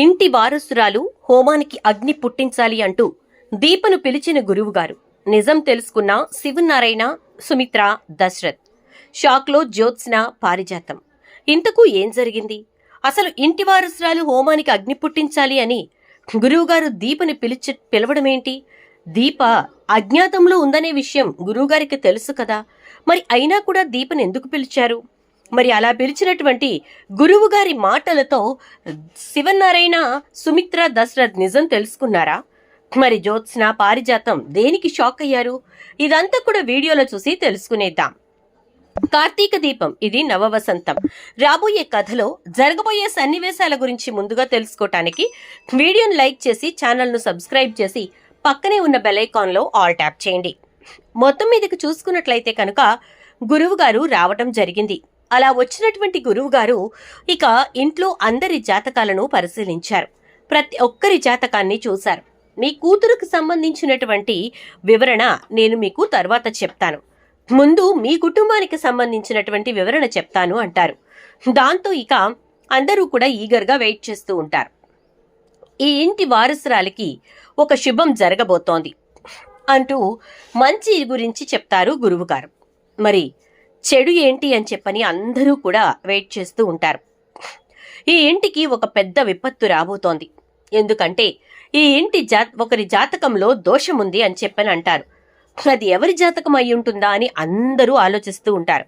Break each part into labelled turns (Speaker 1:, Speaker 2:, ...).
Speaker 1: ఇంటి వారసురాలు హోమానికి అగ్ని పుట్టించాలి అంటూ దీపను పిలిచిన గురువుగారు. నిజం తెలుసుకున్న శివనారాయణ సుమిత్ర దశరథ్. షాక్లో జ్యోత్స్న పారిజాతం. ఇంతకు ఏం జరిగింది? అసలు ఇంటి వారసురాలు హోమానికి అగ్ని పుట్టించాలి అని గురువుగారు దీపని పిలిచి పిలవడమేంటి దీప అజ్ఞాతంలో ఉందనే విషయం గురువుగారికి తెలుసు కదా. మరి అయినా కూడా దీపని ఎందుకు పిలిచారు? మరి అలా పిలిచినటువంటి గురువుగారి మాటలతో శివనారాయణ సుమిత్ర దశరథ్ నిజం తెలుసుకున్నారా? మరి జ్యోత్స్న పారిజాతం దేనికి షాక్ అయ్యారు? ఇదంతా కూడా వీడియోలో చూసి తెలుసుకునేద్దాం. కార్తీక దీపం ఇది నవవసంతం. రాబోయే కథలో జరగబోయే సన్నివేశాల గురించి ముందుగా తెలుసుకోవటానికి వీడియోను లైక్ చేసి ఛానల్ను సబ్స్క్రైబ్ చేసి పక్కనే ఉన్న బెలైకాన్లో ఆల్ ట్యాప్ చేయండి. మొత్తం మీదకి చూసుకున్నట్లయితే కనుక గురువుగారు రావటం జరిగింది. అలా వచ్చినటువంటి గురువు గారు ఇక ఇంట్లో అందరి జాతకాలను పరిశీలించారు. ప్రతి ఒక్కరి జాతకాన్ని చూశారు. మీ కూతురుకు సంబంధించినటువంటి వివరణ నేను మీకు తర్వాత చెప్తాను. ముందు మీ కుటుంబానికి సంబంధించినటువంటి వివరణ చెప్తాను అంటారు. దాంతో ఇక అందరూ కూడా ఈగర్గా వెయిట్ చేస్తూ ఉంటారు. ఈ ఇంటి వారసురాలికి ఒక శుభం జరగబోతోంది అంటూ మంచి గురించి చెప్తారు గురువుగారు మరి చెడు ఏంటి అని చెప్పని అందరూ కూడా వెయిట్ చేస్తూ ఉంటారు. ఈ ఇంటికి ఒక పెద్ద విపత్తు రాబోతోంది. ఎందుకంటే ఈ ఇంటి జా ఒకరి జాతకంలో దోషముంది అని చెప్పని అంటారు. అది ఎవరి జాతకం అయి ఉంటుందా అని అందరూ ఆలోచిస్తూ ఉంటారు.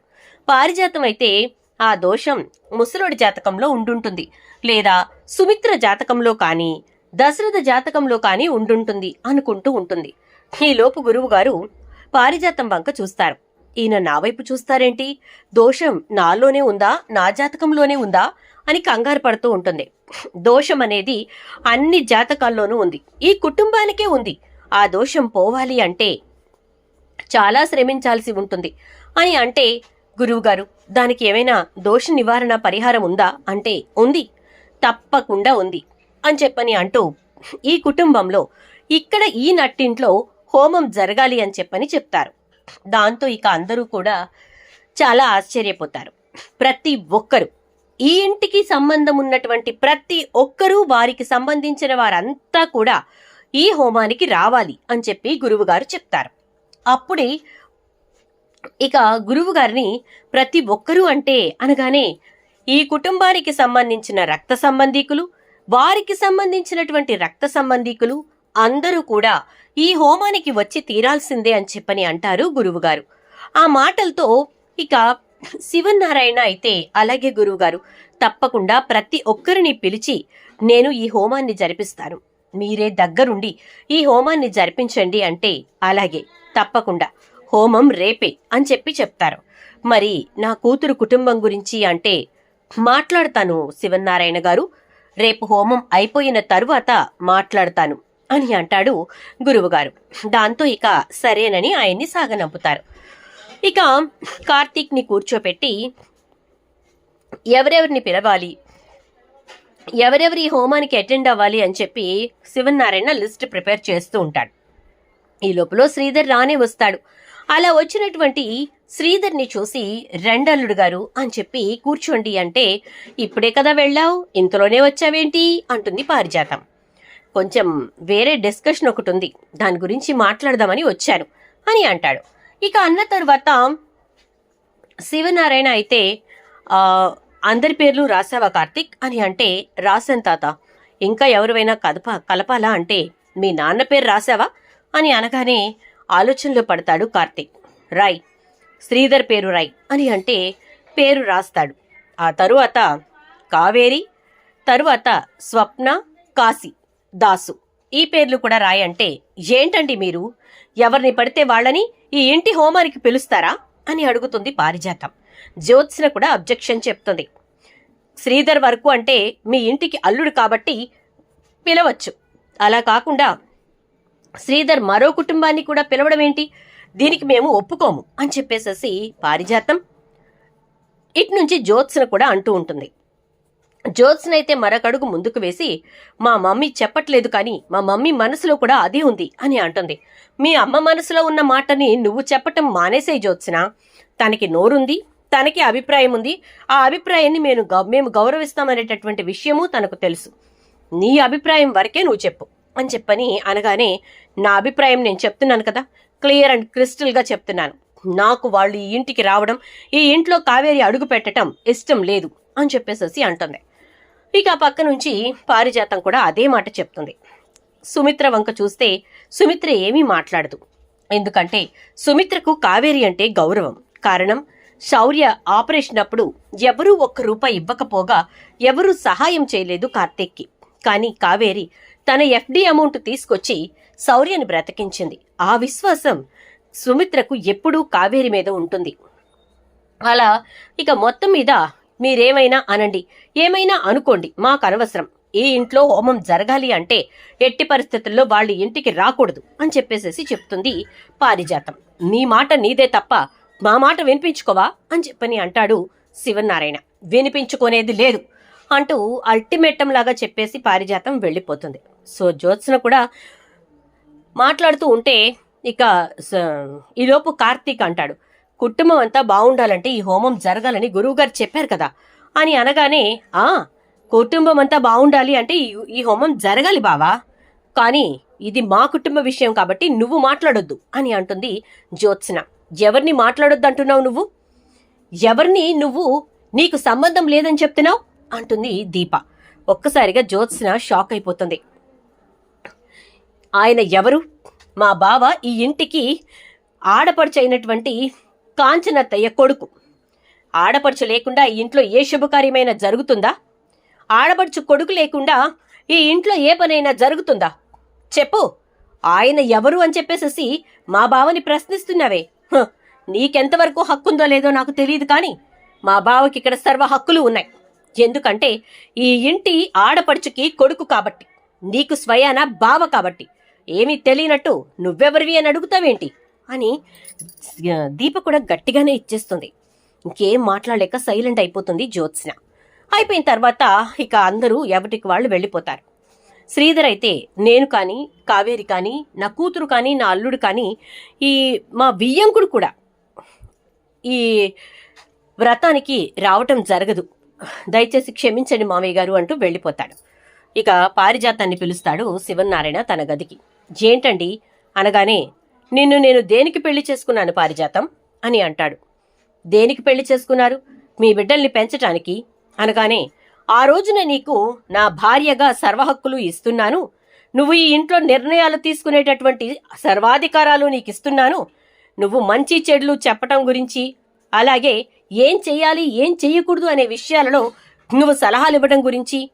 Speaker 1: పారిజాతం అయితే ఆ దోషం ముసలోడి జాతకంలో ఉండుంటుంది. లేదా సుమిత్ర జాతకంలో కానీ దశరథ జాతకంలో కానీ ఉండుంటుంది అనుకుంటూ ఉంటుంది. ఈలోపు గురువుగారు పారిజాతం వంక చూస్తారు. ఈయన నా వైపు చూస్తారేంటి? దోషం నాలోనే ఉందా? నా జాతకంలోనే ఉందా? అని కంగారు పడుతూ ఉంటుంది. దోషం అనేది అన్ని జాతకాల్లోనూ ఉంది. ఈ కుటుంబానికే ఉంది. ఆ దోషం పోవాలి అంటే చాలా శ్రమించాల్సి ఉంటుంది. అని అంటే గురువుగారు దానికి ఏమైనా దోష నివారణ పరిహారం ఉందా? అంటే ఉంది. తప్పకుండా ఉంది. అని చెప్పని అంటూ ఈ కుటుంబంలో ఇక్కడ ఈ నట్టింట్లో హోమం జరగాలి అని చెప్పని చెప్తారు. దాంతో ఇక అందరూ కూడా చాలా ఆశ్చర్యపోతారు. ప్రతి ఒక్కరు ఈ ఇంటికి సంబంధం ఉన్నటువంటి ప్రతి ఒక్కరూ వారికి సంబంధించిన వారంతా కూడా ఈ హోమానికి రావాలి అని చెప్పి గురువుగారు చెప్తారు. అప్పుడే ఇక గురువుగారిని ప్రతి ఒక్కరూ అంటే అనగానే ఈ కుటుంబానికి సంబంధించిన రక్త సంబంధీకులు వారికి సంబంధించినటువంటి రక్త సంబంధీకులు అందరూ కూడా ఈ హోమానికి వచ్చి తీరాల్సిందే అని చెప్పని అంటారు గురువుగారు. ఆ మాటలతో ఇక శివనారాయణ అయితే అలాగే గురువుగారు తప్పకుండా ప్రతి ఒక్కరిని పిలిచి నేను ఈ హోమాన్ని జరిపిస్తాను. మీరే దగ్గరుండి ఈ హోమాన్ని జరిపించండి అంటే అలాగే తప్పకుండా. హోమం రేపే అని చెప్పి చెప్తారు. మరి నా కూతురు కుటుంబం గురించి అంటే మాట్లాడతాను శివనారాయణ గారు. రేపు హోమం అయిపోయిన తరువాత మాట్లాడతాను. అని అంటాడు గురువుగారు. దాంతో ఇక సరేనని ఆయన్ని సాగనంపుతారు. ఇక కార్తీక్ని కూర్చోపెట్టి ఎవరెవరిని పిలవాలి? ఎవరెవరి హోమానికి అటెండ్ అవ్వాలి అని చెప్పి శివనారాయణ లిస్ట్ ప్రిపేర్ చేస్తూ ఉంటాడు. ఈ లోపల శ్రీధర్ రానే వస్తాడు. అలా వచ్చినటువంటి శ్రీధర్ని చూసి రెండల్లుడు గారు అని చెప్పి కూర్చోండి అంటే ఇప్పుడే కదా వెళ్ళావు? ఇంతలోనే వచ్చావేంటి? అంటుంది పారిజాతం. కొంచెం వేరే డిస్కషన్ ఒకటి ఉంది దాని గురించి మాట్లాడదామని వచ్చాను అని అంటాడు. ఇక అన్న తర్వాత శివనారాయణ అయితే అందరి పేర్లు రాసావా కార్తిక్? అని అంటే రాశాను తాత. ఇంకా ఎవరివైనా కదప కలపాలా అంటే మీ నాన్న పేరు రాసావా అని అనగానే ఆలోచనలో పడతాడు కార్తిక్. రాయ్ శ్రీధర్ పేరు రాయ్ అని అంటే పేరు రాస్తాడు. ఆ తరువాత కావేరి తరువాత స్వప్న కాశీ. దాసు. ఈ పేర్లు కూడా రాయంటే ఏంటండి మీరు? ఎవరిని పడితే వాళ్ళని ఈ ఇంటి హోమానికి పిలుస్తారా? అని అడుగుతుంది పారిజాతం. జ్యోత్స్న కూడా అబ్జెక్షన్ చెప్తుంది. శ్రీధర్ వరకు అంటే మీ ఇంటికి అల్లుడు కాబట్టి పిలవచ్చు. అలా కాకుండా శ్రీధర్ మరో కుటుంబాన్ని కూడా పిలవడం ఏంటి? దీనికి మేము ఒప్పుకోము అని చెప్పేసేసి పారిజాతం ఇటు నుంచి జ్యోత్స్న కూడా అంటూ ఉంటుంది. జ్యోత్స్నైతే అయితే మరొకడుగు ముందుకు వేసి మా మమ్మీ చెప్పట్లేదు కానీ మా మమ్మీ మనసులో కూడా అది ఉంది అని అంటుంది. మీ అమ్మ మనసులో ఉన్న మాటని నువ్వు చెప్పటం మానేసే జ్యోత్స్న. తనకి నోరుంది తనకి అభిప్రాయం ఉంది ఆ అభిప్రాయాన్ని మేము గౌ- మేము గౌరవిస్తామనేటటువంటి విషయము తనకు తెలుసు. నీ అభిప్రాయం వరకే నువ్వు చెప్పు అని చెప్పని అనగానే నా అభిప్రాయం నేను చెప్తున్నాను కదా క్లియర్ అండ్ క్రిస్టల్గా చెప్తున్నాను. నాకు వాళ్ళు ఈ ఇంటికి రావడం ఈ ఇంట్లో కావేరి అడుగు పెట్టడం ఇష్టం లేదు అని చెప్పేసేసి అంటుంది. ఇక ఆ పక్క నుంచి పారిజాతం కూడా అదే మాట చెప్తుంది. సుమిత్ర వంక చూస్తే సుమిత్ర ఏమీ మాట్లాడదు. ఎందుకంటే సుమిత్రకు కావేరి అంటే గౌరవం. కారణం శౌర్య ఆపరేషన్ అప్పుడు ఎవరూ ఒక్క రూపాయి ఇవ్వకపోగా ఎవరూ సహాయం చేయలేదు కార్తీక్కి. కానీ కావేరి తన ఎఫ్డి అమౌంట్ తీసుకొచ్చి శౌర్యని బ్రతికించింది. ఆ విశ్వాసం సుమిత్రకు ఎప్పుడూ కావేరి మీద ఉంటుంది. అలా ఇక మొత్తం మీద మీరేమైనా అనండి. ఏమైనా అనుకోండి మాకు అనవసరం ఈ ఇంట్లో హోమం జరగాలి అంటే ఎట్టి పరిస్థితుల్లో వాళ్ళ ఇంటికి రాకూడదు అని చెప్పేసేసి చెప్తుంది పారిజాతం. నీ మాట నీదే తప్ప మా మాట వినిపించుకోవా అని చెప్పని అంటాడు శివనారాయణ. వినిపించుకునేది లేదు అంటూ అల్టిమేటం లాగా చెప్పేసి పారిజాతం వెళ్ళిపోతుంది. సో జ్యోత్స్న కూడా మాట్లాడుతూ ఉంటే ఇక స- ఈలోపు కార్తీక్ అంటాడు. కుటుంబం అంతా బాగుండాలంటే ఈ హోమం జరగాలని గురువుగారు చెప్పారు కదా. అని అనగానే ఆ కుటుంబం అంతా బాగుండాలి అంటే ఈ- హోమం జరగాలి బావా. కానీ ఇది మా కుటుంబ విషయం కాబట్టి నువ్వు మాట్లాడొద్దు అని అంటుంది జ్యోత్స్న. ఎవరిని మాట్లాడొద్దు అంటున్నావు నువ్వు? ఎవరిని నువ్వు? నీకు సంబంధం లేదని చెప్తున్నావు? అంటుంది దీప. ఒక్కసారిగా జ్యోత్స్న షాక్ అయిపోతుంది. ఆయన ఎవరు? మా బావ ఈ ఇంటికి ఆడపడుచైనటువంటి కాంచనత్తయ్య కొడుకు. ఆడపడుచు లేకుండా ఈ ఇంట్లో ఏ శుభకార్యమైనా జరుగుతుందా? ఆడపడుచు కొడుకు లేకుండా ఈ ఇంట్లో ఏ పనైనా జరుగుతుందా? చెప్పు. ఆయన ఎవరు అని చెప్పేసేసి మా బావని ప్రశ్నిస్తున్నావే. హ, నీకెంతవరకు హక్కుందో లేదో నాకు తెలియదు కానీ మా బావకి ఇక్కడ సర్వ హక్కులు ఉన్నాయి. ఎందుకంటే ఈ ఇంటి ఆడపడుచుకి కొడుకు కాబట్టి నీకు స్వయాన బావ కాబట్టి. ఏమీ తెలియనట్టు నువ్వెవరివి అని అడుగుతావేంటి? అని దీప కూడా గట్టిగానే ఇచ్చేస్తుంది. ఇంకేం మాట్లాడలేక సైలెంట్ అయిపోతుంది జ్యోత్స్న. అయిపోయిన తర్వాత ఇక అందరూ ఎవరికి వాళ్ళు వెళ్ళిపోతారు. శ్రీధర్ అయితే నేను కానీ కావేరి కానీ నా కూతురు కానీ నా అల్లుడు కానీ ఈ మా వియ్యంకుడు కూడా ఈ వ్రతానికి రావటం జరగదు. దయచేసి క్షమించండి మామయ్య గారు అంటూ వెళ్ళిపోతాడు. ఇక పారిజాతాన్ని పిలుస్తాడు శివనారాయణ తన గదికి. ఏంటండి అనగానే నిన్ను నేను దేనికి పెళ్ళి చేసుకున్నాను పారిజాతం? అని అంటాడు. దేనికి పెళ్ళి చేసుకున్నారు? మీ బిడ్డల్ని పెంచటానికి. అనగానే ఆ రోజున నీకు నా భార్యగా సర్వహక్కులు ఇస్తున్నాను. నువ్వు ఈ ఇంట్లో నిర్ణయాలు తీసుకునేటటువంటి సర్వాధికారాలు నీకు ఇస్తున్నాను నువ్వు మంచి చెడులు చెప్పటం గురించి అలాగే ఏం చెయ్యాలి ఏం చెయ్యకూడదు అనే విషయాలలో నువ్వు సలహాలు ఇవ్వడం గురించి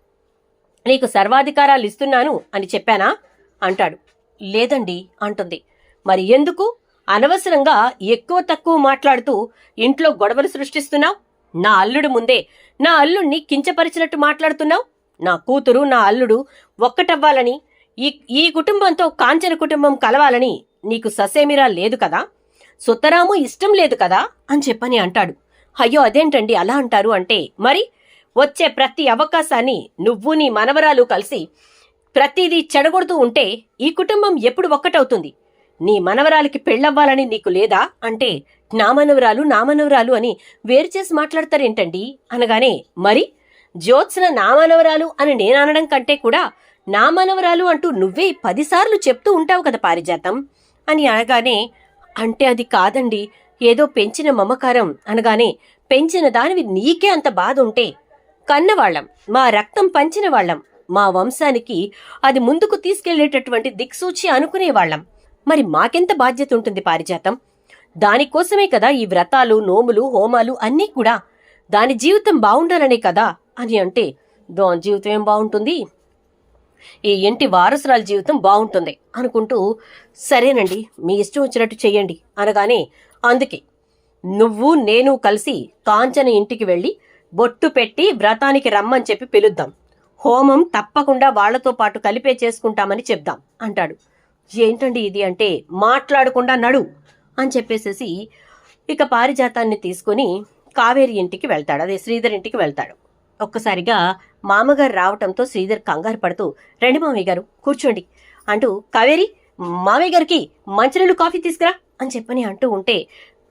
Speaker 1: నీకు సర్వాధికారాలు ఇస్తున్నాను అని చెప్పానా? అంటాడు. లేదండి అంటుంది. మరి ఎందుకు? అనవసరంగా ఎక్కువ తక్కువ మాట్లాడుతూ ఇంట్లో గొడవలు సృష్టిస్తున్నావు? నా అల్లుడు ముందే నా అల్లుణ్ణి కించపరిచినట్టు మాట్లాడుతున్నావు? నా కూతురు నా అల్లుడు ఒక్కటవ్వాలని ఈ ఈ కుటుంబంతో కాంచన కుటుంబం కలవాలని నీకు ససేమిరా లేదు కదా? సుత్తరాము ఇష్టం లేదు కదా? అని చెప్పని అంటాడు. అయ్యో అదేంటండి అలా అంటారు అంటే మరి వచ్చే ప్రతి అవకాశాన్ని నువ్వు నీ మనవరాలు కలిసి ప్రతిదీ చెడగొడుతూ ఉంటే ఈ కుటుంబం ఎప్పుడు ఒక్కటవుతుంది? నీ మనవరాలకి పెళ్ళవ్వాలని నీకు లేదా? అంటే నా మనవరాలు నా మనవరాలు అని వేరు చేసి మాట్లాడతారేంటండి? అనగానే మరి? జ్యోత్స్న నా మనవరాలు అని నేను అనడం కంటే కూడా నా మనవరాలు అంటూ నువ్వే పదిసార్లు చెప్తూ ఉంటావు కదా పారిజాతం? అని అనగానే అంటే అది కాదండి. ఏదో పెంచిన మమకారం. అనగానే పెంచిన దానివి నీకే అంత బాధ ఉంటే కన్నవాళ్ళం మా రక్తం పంచిన వాళ్ళం మా వంశానికి అది ముందుకు తీసుకెళ్ళేటటువంటి దిక్సూచి అనుకునేవాళ్ళం. మరి మాకెంత బాధ్యత ఉంటుంది పారిజాతం? దానికోసమే కదా ఈ వ్రతాలు నోములు హోమాలు అన్నీ కూడా. దాని జీవితం బాగుండాలనే కదా అని అంటే దాని జీవితం ఏం బాగుంటుంది? ఈ ఇంటి వారసురాల జీవితం బాగుంటుంది అనుకుంటూ సరేనండి మీ ఇష్టం వచ్చినట్టు చెయ్యండి అనగానే అందుకే నువ్వు నేను కలిసి కాంచన ఇంటికి వెళ్ళి బొట్టు పెట్టి వ్రతానికి రమ్మని చెప్పి పిలుద్దాం. హోమం తప్పకుండా వాళ్ళతో పాటు కలిపే చేసుకుంటామని చెప్దాం అంటాడు. ఏంటండి ఇది అంటే మాట్లాడకుండా నడు అని చెప్పేసేసి ఇక పారిజాతాన్ని తీసుకుని కావేరి ఇంటికి వెళ్తాడు. అదే శ్రీధర్ ఇంటికి వెళ్తాడు. ఒక్కసారిగా మామగారు రావటంతో శ్రీధర్ కంగారు పడుతూ రండి మామయ్య గారు కూర్చోండి అంటూ కావేరి మామయ్య గారికి మంచినీళ్ళు కాఫీ తీసుకురా అని చెప్పని అంటూ ఉంటే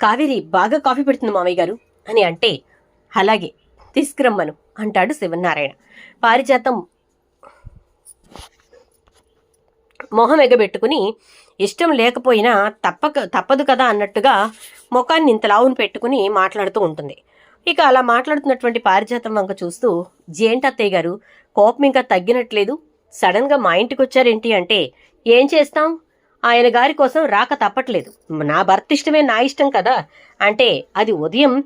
Speaker 1: కావేరి బాగా కాఫీ పెడుతుంది మామయ్య గారు అని అంటే అలాగే తీసుకురమ్మను అంటాడు శివనారాయణ. పారిజాతం మొహం ఎగబెట్టుకుని ఇష్టం లేకపోయినా తప్పక తప్పదు కదా అన్నట్టుగా ముఖాన్ని ఇంత లావును పెట్టుకుని మాట్లాడుతూ ఉంటుంది. ఇక అలా మాట్లాడుతున్నటువంటి పారిజాతం వంక చూస్తూ జేంటత్తయ్య గారు కోపం ఇంకా తగ్గినట్లేదు. సడన్గా మా ఇంటికి వచ్చారేంటి అంటే ఏం చేస్తాం? ఆయన గారి కోసం రాక తప్పట్లేదు. నా భర్త ఇష్టమే నా ఇష్టం కదా. అంటే అది ఉదయం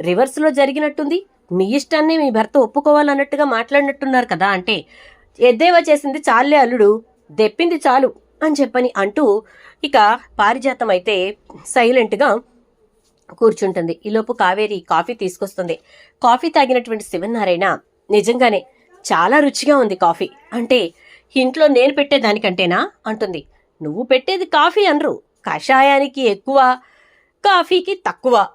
Speaker 1: రివర్స్లో జరిగినట్టుంది. మీ ఇష్టాన్ని మీ భర్త ఒప్పుకోవాలన్నట్టుగా మాట్లాడినట్టున్నారు కదా. అంటే ఎద్దేవా చేసింది చాలే అల్లుడు. దెప్పింది చాలు అని చెప్పని అంటూ ఇక పారిజాతం అయితే సైలెంట్గా కూర్చుంటుంది. ఈలోపు కావేరి కాఫీ తీసుకొస్తుంది. కాఫీ తాగినటువంటి శివనారాయణ నిజంగానే చాలా రుచిగా ఉంది కాఫీ. అంటే ఇంట్లో నేను పెట్టేదానికంటేనా అంటుంది. నువ్వు పెట్టేది కాఫీ అనరు. కషాయానికి ఎక్కువ కాఫీకి తక్కువ.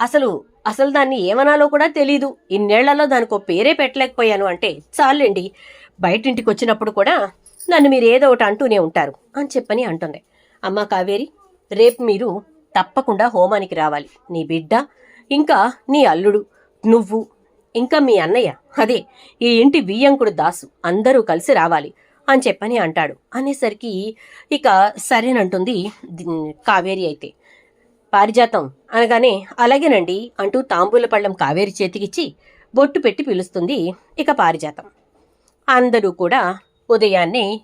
Speaker 1: అసలు అసలు దాన్ని ఏమనాలో కూడా తెలీదు. ఇన్నేళ్ళలో దానికో పేరే పెట్టలేకపోయాను అంటే చాలండి. బయటింటికి వచ్చినప్పుడు కూడా నన్ను మీరు ఏదో ఒకటి అంటూనే ఉంటారు అని చెప్పని అంటుంది. అమ్మ కావేరి రేపు మీరు తప్పకుండా హోమానికి రావాలి. నీ బిడ్డ ఇంకా నీ అల్లుడు నువ్వు ఇంకా మీ అన్నయ్య అదే ఈ ఇంటి బియ్యంకుడు దాసు అందరూ కలిసి రావాలి అని చెప్పని అంటాడు. అనేసరికి ఇక సరేనంటుంది కావేరి అయితే. పారిజాతం అనగానే అలాగేనండి అంటూ తాంబూల పళ్ళం కావేరి చేతికిచ్చి బొట్టు పెట్టి పిలుస్తుంది ఇక పారిజాతం. అందరూ కూడా ఉదయాన్నే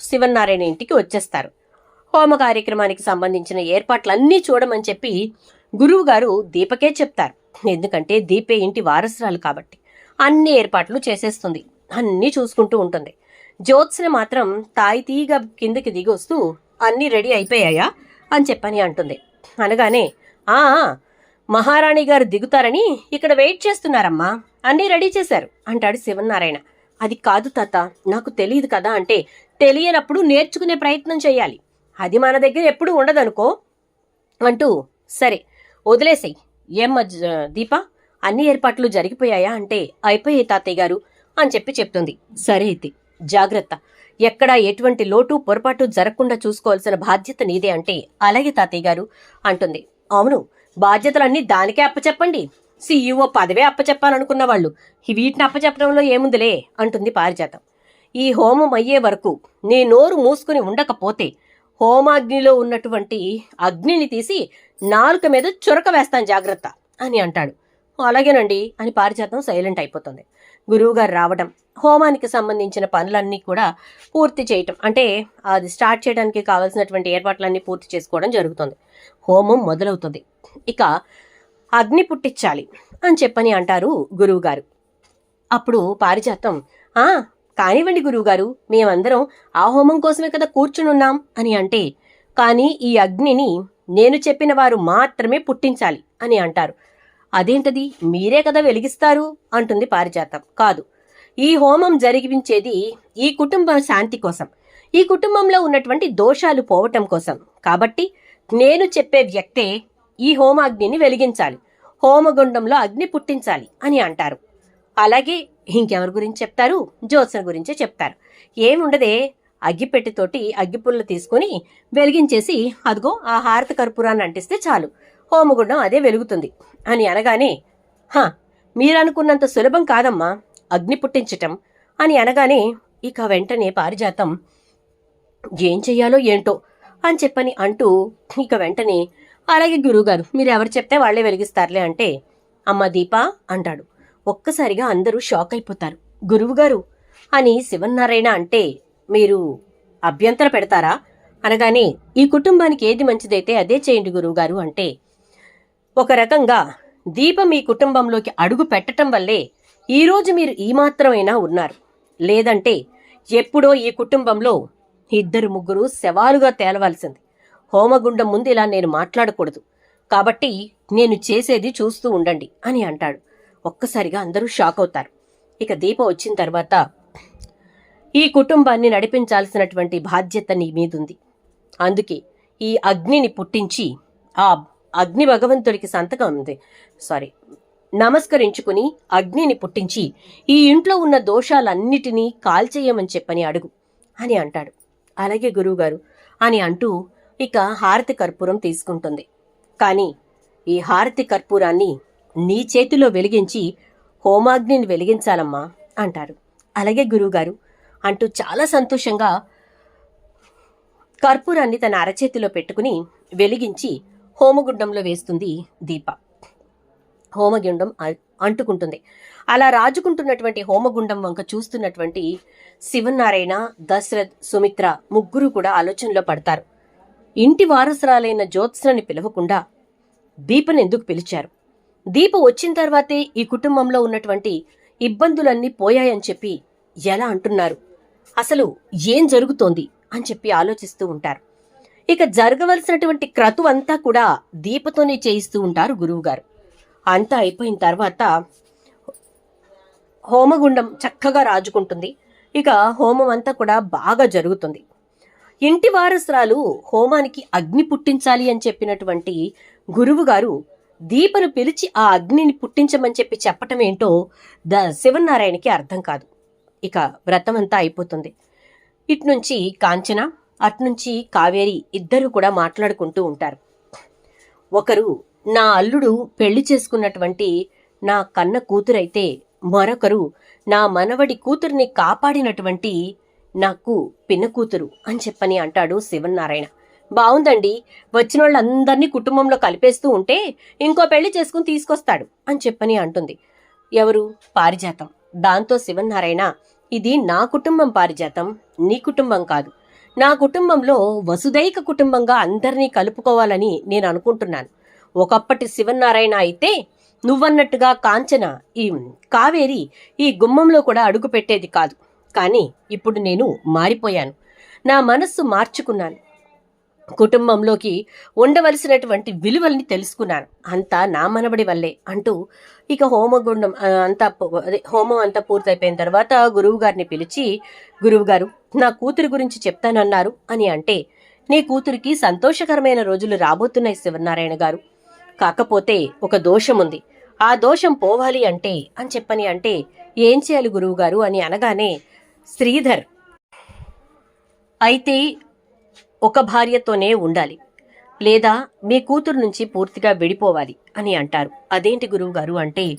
Speaker 1: శివనారాయణ ఇంటికి వచ్చేస్తారు. హోమ కార్యక్రమానికి సంబంధించిన ఏర్పాట్లన్నీ చూడమని చెప్పి గురువు గారు దీపకే చెప్తారు. ఎందుకంటే దీపే ఇంటి వారసురాలు కాబట్టి అన్ని ఏర్పాట్లు చేసేస్తుంది. అన్నీ చూసుకుంటూ ఉంటుంది. జ్యోత్స్న మాత్రం తాయితీగా కిందకి దిగొస్తూ అన్నీ రెడీ అయిపోయాయా? అని చెప్పని అంటుంది. అనగానే ఆ ఆ, మహారాణి గారు దిగుతారని ఇక్కడ వెయిట్ చేస్తున్నారమ్మా. అన్నీ రెడీ చేశారు అంటాడు శివనారాయణ. అది కాదు తాత నాకు తెలియదు కదా అంటే తెలియనప్పుడు నేర్చుకునే ప్రయత్నం చేయాలి అది మన దగ్గర ఎప్పుడూ ఉండదనుకో. అంటూ సరే వదిలేసేయి. ఏమ్మ దీప అన్ని ఏర్పాట్లు జరిగిపోయాయా అంటే అయిపోయాయి తాతయ్య గారు అని చెప్పి చెప్తుంది. సరే అయితే జాగ్రత్త. ఎక్కడా ఎటువంటి లోటు పొరపాటు జరగకుండా చూసుకోవాల్సిన బాధ్యత నీదే అంటే అలాగే తాతయ్య గారు అంటుంది. అవును బాధ్యతలన్నీ దానికే అప్పచెప్పండి. సీఈఓ పదవే అప్పచెప్పాలనుకున్న వాళ్ళు వీటిని అప్పచెప్పడంలో ఏముందిలే అంటుంది పారిజాతం. ఈ హోమం అయ్యే వరకు నీ నోరు మూసుకుని ఉండకపోతే హోమాగ్నిలో ఉన్నటువంటి అగ్నిని తీసి నాలుక మీద చురక వేస్తాను జాగ్రత్త అని అంటాడు. అలాగేనండి అని పారిజాతం సైలెంట్ అయిపోతుంది. గురువుగారు రావడం హోమానికి సంబంధించిన పనులన్నీ కూడా పూర్తి చేయటం అంటే అది స్టార్ట్ చేయడానికి కావాల్సినటువంటి ఏర్పాట్లన్నీ పూర్తి చేసుకోవడం జరుగుతుంది. హోమం మొదలవుతుంది. ఇక అగ్ని పుట్టించాలి అని చెప్పని అంటారు గురువుగారు. అప్పుడు పారిజాతం ఆ కానివ్వండి గురువుగారు మేమందరం ఆ హోమం కోసమే కదా కూర్చునున్నాం అని అంటే కానీ ఈ అగ్నిని నేను చెప్పిన వారు మాత్రమే పుట్టించాలి అని అంటారు. అదేంటది? మీరే కదా వెలిగిస్తారు అంటుంది పారిజాతం. కాదు ఈ హోమం జరిగించేది ఈ కుటుంబ శాంతి కోసం. ఈ కుటుంబంలో ఉన్నటువంటి దోషాలు పోవటం కోసం. కాబట్టి నేను చెప్పే వ్యక్తే ఈ హోమాగ్నిని వెలిగించాలి. హోమగుండంలో అగ్ని పుట్టించాలి అని అంటారు. అలాగే ఇంకెవరి గురించి చెప్తారు? జ్యోత్సన గురించే చెప్తారు. ఏముండదే? అగ్గిపెట్టెతోటి అగ్గిపుల్ల తీసుకుని వెలిగించేసి అదిగో ఆ హారత కర్పూరాన్ని అంటిస్తే చాలు. హోమగుండం అదే వెలుగుతుంది అని అనగానే హా మీరనుకున్నంత సులభం కాదమ్మా. అగ్ని పుట్టించటం అని అనగానే ఇక వెంటనే పారిజాతం. ఏం చెయ్యాలో ఏంటో అని చెప్పని అంటూ ఇక వెంటనే అలాగే గురువుగారు మీరు ఎవరు చెప్తే వాళ్ళే వెలిగిస్తారులే అంటే అమ్మ దీప అంటాడు. ఒక్కసారిగా అందరూ షాక్ అయిపోతారు గురువుగారు అని శివన్నారాయణ అంటే మీరు అభ్యంతర పెడతారా? అనగానే ఈ కుటుంబానికి ఏది మంచిదైతే అదే చేయండి గురువుగారు అంటే ఒక రకంగా దీపం ఈ కుటుంబంలోకి అడుగు పెట్టటం వల్లే ఈరోజు మీరు ఈ మాత్రమైనా ఉన్నారు. లేదంటే ఎప్పుడో ఈ కుటుంబంలో ఇద్దరు ముగ్గురు శవాలుగా తేలవలసింది. హోమగుండం ముందు ఇలా నేను మాట్లాడకూడదు. కాబట్టి నేను చేసేది చూస్తూ ఉండండి అని అంటాడు. ఒక్కసారిగా అందరూ షాక్ అవుతారు. ఇక దీప వచ్చిన తర్వాత ఈ కుటుంబాన్ని నడిపించాల్సినటువంటి బాధ్యత నీ మీదుంది. అందుకే ఈ అగ్నిని పుట్టించి ఆ అగ్ని భగవంతుడికి సంతకం ఉంది. సారీ నమస్కరించుకుని అగ్నిని పుట్టించి ఈ ఇంట్లో ఉన్న దోషాలన్నిటినీ కాల్చేయమని చెప్పని అడుగు అని అంటాడు. అలాగే గురువుగారు అని అంటూ ఇక హారతి కర్పూరం తీసుకుంటుంది. కానీ ఈ హారతి కర్పూరాన్ని నీ చేతిలో వెలిగించి హోమాగ్నిని వెలిగించాలమ్మా అంటారు. అలాగే గురువుగారు అంటూ చాలా సంతోషంగా కర్పూరాన్ని తన అరచేతిలో పెట్టుకుని వెలిగించి హోమగుండంలో వేస్తుంది దీప. హోమగుండం అంటుకుంటుంది. అలా రాజుకుంటున్నటువంటి హోమగుండం వంక చూస్తున్నటువంటి శివనారాయణ దశరథ్ సుమిత్ర ముగ్గురు కూడా ఆలోచనలో పడతారు. ఇంటి వారసురాలైన జ్యోత్స్నని పిలవకుండా దీపను ఎందుకు పిలిచారు? దీప వచ్చిన తర్వాతే ఈ కుటుంబంలో ఉన్నటువంటి ఇబ్బందులన్నీ పోయాయని చెప్పి ఎలా అంటున్నారు? అసలు ఏం జరుగుతోంది? అని చెప్పి ఆలోచిస్తూ ఉంటారు. ఇక జరగవలసినటువంటి క్రతు అంతా కూడా దీపతోనే చేయిస్తూ ఉంటారు గురువుగారు. అంతా అయిపోయిన తర్వాత హోమగుండం చక్కగా రాజుకుంటుంది. ఇక హోమం అంతా కూడా బాగా జరుగుతుంది. ఇంటి వారసురాలు హోమానికి అగ్ని పుట్టించాలి అని చెప్పినటువంటి గురువు గారు దీపను పిలిచి ఆ అగ్నిని పుట్టించమని చెప్పి చెప్పటం ఏంటో ద శివనారాయణకి అర్థం కాదు. ఇక వ్రతం అంతా అయిపోతుంది ఇట్నుంచి కాంచన అట్నుంచి కావేరి ఇద్దరు కూడా మాట్లాడుకుంటూ ఉంటారు. ఒకరు నా అల్లుడు పెళ్ళి చేసుకున్నటువంటి నా కన్న కూతురైతే మరొకరు నా మనవడి కూతుర్ని కాపాడినటువంటి నాకు పిన్న కూతురు అని చెప్పని అంటాడు శివనారాయణ బావుందండి. వచ్చిన వాళ్ళందరినీ కుటుంబంలో కలిపేస్తూ ఉంటే ఇంకో పెళ్ళి చేసుకుని తీసుకొస్తాడు అని చెప్పని అంటుంది. ఎవరు? పారిజాతం. దాంతో శివనారాయణ ఇది నా కుటుంబం పారిజాతం నీ కుటుంబం కాదు. నా కుటుంబంలో వసుదైక కుటుంబంగా అందరినీ కలుపుకోవాలని నేను అనుకుంటున్నాను. ఒకప్పటి శివనారాయణ అయితే నువ్వన్నట్టుగా కాంచన ఈ కావేరి ఈ గుమ్మంలో కూడా అడుగు పెట్టేది కాదు. కానీ ఇప్పుడు నేను మారిపోయాను. నా మనస్సు మార్చుకున్నాను. కుటుంబంలోకి ఉండవలసినటువంటి విలువల్ని తెలుసుకున్నాను. అంతా నా మనబడి వల్లే అంటూ ఇక హోమగుండం అంతా అదే హోమం అంతా పూర్తయిపోయిన తర్వాత గురువు గారిని పిలిచి గురువుగారు నా కూతురి గురించి చెప్తానన్నారు అని అంటే నీ కూతురికి సంతోషకరమైన రోజులు రాబోతున్నాయి శివనారాయణ గారు. కాకపోతే ఒక దోషం ఉంది. ఆ దోషం పోవాలి అంటే అని చెప్పని అంటే ఏం చేయాలి గురువుగారు అని అనగానే శ్రీధర్. అయితే ఒక భార్యతోనే ఉండాలి. లేదా మీ కూతురు నుంచి పూర్తిగా విడిపోవాలి అని అంటారు. అదేంటి గురువుగారు అంటే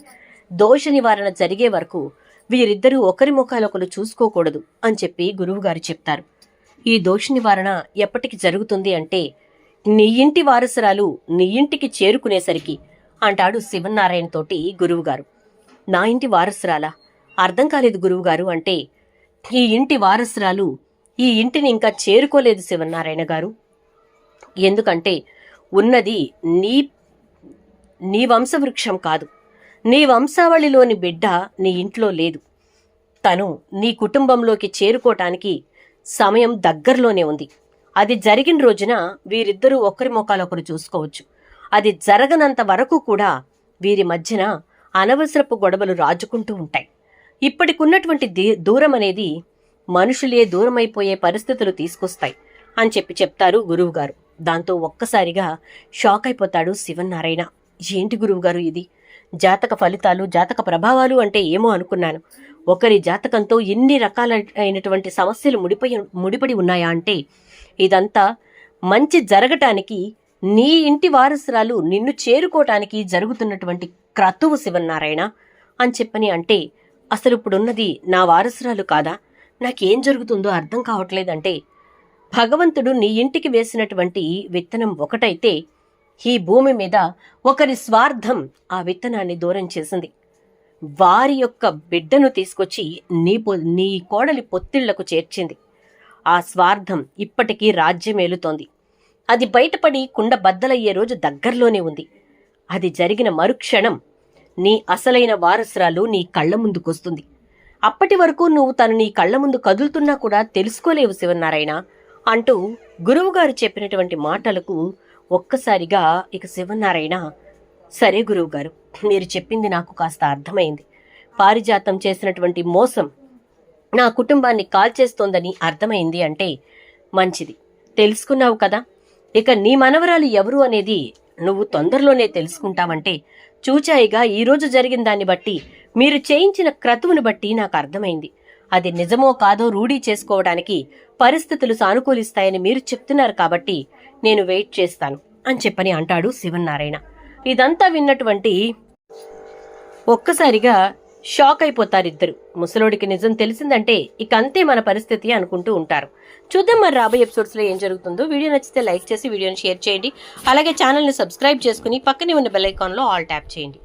Speaker 1: దోష నివారణ జరిగే వరకు వీరిద్దరూ ఒకరి ముఖాలొకరు చూసుకోకూడదు అని చెప్పి గురువుగారు చెప్తారు. ఈ దోష నివారణ ఎప్పటికి జరుగుతుంది అంటే నీ ఇంటి వారసురాలు నీ ఇంటికి చేరుకునేసరికి అంటాడు శివనారాయణ తోటి గురువుగారు. నా ఇంటి వారసురాలా? అర్థం కాలేదు గురువుగారు అంటే ఈ ఇంటి వారసురాలు ఈ ఇంటిని ఇంకా చేరుకోలేదు శివనారాయణ గారు. ఎందుకంటే ఉన్నది నీ నీ వంశవృక్షం కాదు. నీ వంశావళిలోని బిడ్డ నీ ఇంట్లో లేదు. తను నీ కుటుంబంలోకి చేరుకోవటానికి సమయం దగ్గరలోనే ఉంది. అది జరిగిన రోజున వీరిద్దరూ ఒకరి ముఖాలొకరు చూసుకోవచ్చు. అది జరగనంత వరకు కూడా వీరి మధ్యన అనవసరపు గొడవలు రాజుకుంటూ ఉంటాయి. ఇప్పటికున్నటువంటి దూరం అనేది మనుషులే దూరమైపోయే పరిస్థితులు తీసుకొస్తాయి అని చెప్పి చెప్తారు గురువుగారు. దాంతో ఒక్కసారిగా షాక్ అయిపోతాడు శివనారాయణ ఏంటి గురువుగారు ఇది? జాతక ఫలితాలు జాతక ప్రభావాలు అంటే ఏమో అనుకున్నాను. ఒకరి జాతకంతో ఎన్ని రకాలైనటువంటి సమస్యలు ముడిపోయి ముడిపడి ఉన్నాయా అంటే ఇదంతా మంచి జరగటానికి నీ ఇంటి వారసురాలు నిన్ను చేరుకోవటానికి జరుగుతున్నటువంటి క్రతువు శివనారాయణ అని చెప్పని అంటే అసలు ఇప్పుడున్నది నా వారసురాలు కాదా? నాకేం జరుగుతుందో అర్థం కావట్లేదంటే భగవంతుడు నీ ఇంటికి వేసినటువంటి విత్తనం ఒకటైతే ఈ భూమి మీద ఒకరి స్వార్థం ఆ విత్తనాన్ని దూరం చేసింది. వారి యొక్క బిడ్డను తీసుకొచ్చి నీ పొ నీ కోడలి పొత్తిళ్ళకు చేర్చింది. ఆ స్వార్థం ఇప్పటికీ రాజ్యమేలుతోంది అది బయటపడి కుండ బద్దలయ్యే రోజు దగ్గరలోనే ఉంది. అది జరిగిన మరుక్షణం నీ అసలైన వారసురాలు నీ కళ్ళ ముందుకొస్తుంది. అప్పటి వరకు నువ్వు తను నీ కళ్ళ ముందు కదులుతున్నా కూడా తెలుసుకోలేవు శివనారాయణ అంటూ గురువుగారు చెప్పినటువంటి మాటలకు ఒక్కసారిగా ఇక శివనారాయణ సరే గురువుగారు మీరు చెప్పింది నాకు కాస్త అర్థమైంది. పారిజాతం చేసినటువంటి మోసం నా కుటుంబాన్ని కాల్చేస్తోందని అర్థమైంది అంటే మంచిది. తెలుసుకున్నావు కదా? ఇక నీ మనవరాలు ఎవరు అనేది నువ్వు తొందరలోనే తెలుసుకుంటావంటే చూచాయిగా ఈరోజు జరిగిన దాన్ని బట్టి మీరు చేయించిన క్రతువును బట్టి నాకు అర్థమైంది. అది నిజమో కాదో రూఢీ చేసుకోవడానికి పరిస్థితులు సానుకూలిస్తాయని మీరు చెప్తున్నారు కాబట్టి నేను వెయిట్ చేస్తాను అని చెప్పని అంటాడు శివనారాయణ ఇదంతా విన్నటువంటి ఒక్కసారిగా షాక్ అయిపోతారు ఇద్దరు. ముసలోడికి నిజం తెలిసిందంటే ఇక అంతే మన పరిస్థితి అనుకుంటూ ఉంటారు. చూద్దాం మరి రాబోయే ఎపిసోడ్స్లో ఏం జరుగుతుందో. వీడియో నచ్చితే లైక్ చేసి వీడియోని షేర్ చేయండి. అలాగే ఛానల్ని సబ్స్క్రైబ్ చేసుకుని పక్కనే ఉన్న బెల్ ఐకాన్లో ఆల్ ట్యాప్ చేయండి.